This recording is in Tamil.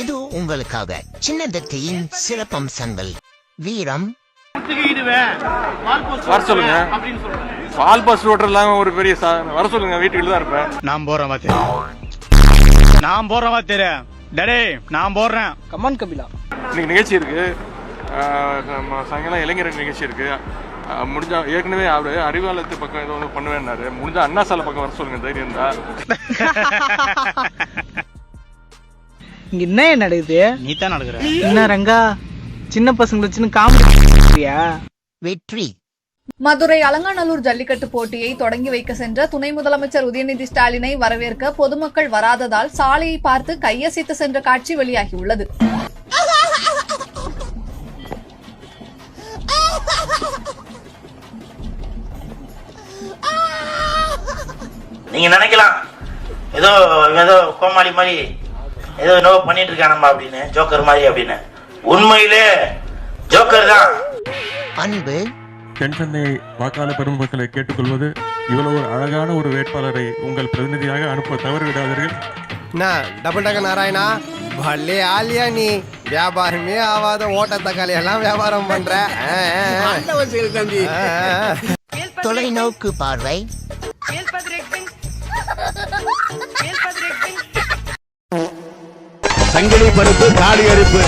இது உங்களுக்காக சின்னதத்தையின் சிறப்பம்சங்கள். வீரம். வர சொல்லுங்க. பால் பஸ் ஓட்டுறதுலாம் ஒரு பெரிய சாதனை வர சொல்லுங்க வீட்டுக்குள்ள தான் இருப்பேன். நான் போறேன் மாத்தே நான் போறேன் மாத்தேரே டடே நான் போடுறேன். Come on Kapila. இன்னைக்கு நிகழ்ச்சி இருக்கு. சாயங்காலம் இளைஞர் நிகழ்ச்சி இருக்கு. முடிஞ்சா ஏற்கனவே அவரு அறிவாலயத்து பக்கம் ஏதோ ஒன்று பண்ணுவேன்னாரு. முடிஞ்சா அண்ணா சாலை பக்கம் வர சொல்லுங்க தைரியம் இருந்தா. இங்க என்ன நடக்குது? நீ தான் நடக்கிற. என்ன ரங்கா? சின்ன பசங்களை வச்சுன்னு காமெடி வெற்றி. மதுரை அலங்காநல்லூர் ஜல்லிக்கட்டு போட்டியை தொடங்கி வைக்க சென்ற துணை முதலமைச்சர் உதயநிதி ஸ்டாலினை வரவேற்க பொதுமக்கள் வராததால் சாலையை பார்த்து கையசைத்து சென்ற காட்சி வெளியாகியுள்ளது. நீங்க நினைக்கலாம். ஏதோ ஏதோ கோமாளி மாதிரி ஏதோ என்னவோ பண்ணிட்டு இருக்கானம்மா அப்படின்னு ஜோக்கர் மாதிரி அப்படின்னு. உண்மையிலே ஜோக்கர் தான். அன்பு. தென் சென்னை வாக்காளர் பெருமக்களை கேட்டுக்கொள்வது இவ்வளவு ஒரு அழகான ஒரு வேட்பாளரை உங்கள் பிரதிநிதியாக அனுப்ப தவறிவிடாதீர்கள். என்ன டபுள் டக்க நாராயணா? பல்லே ஆலியா நீ? வியாபாரமே ஆகாத ஓட்ட தக்காளி எல்லாம் வியாபாரம் பண்ற. தொலைநோக்கு பார்வை. சங்கிலி பருப்பு காளி அரிப்பு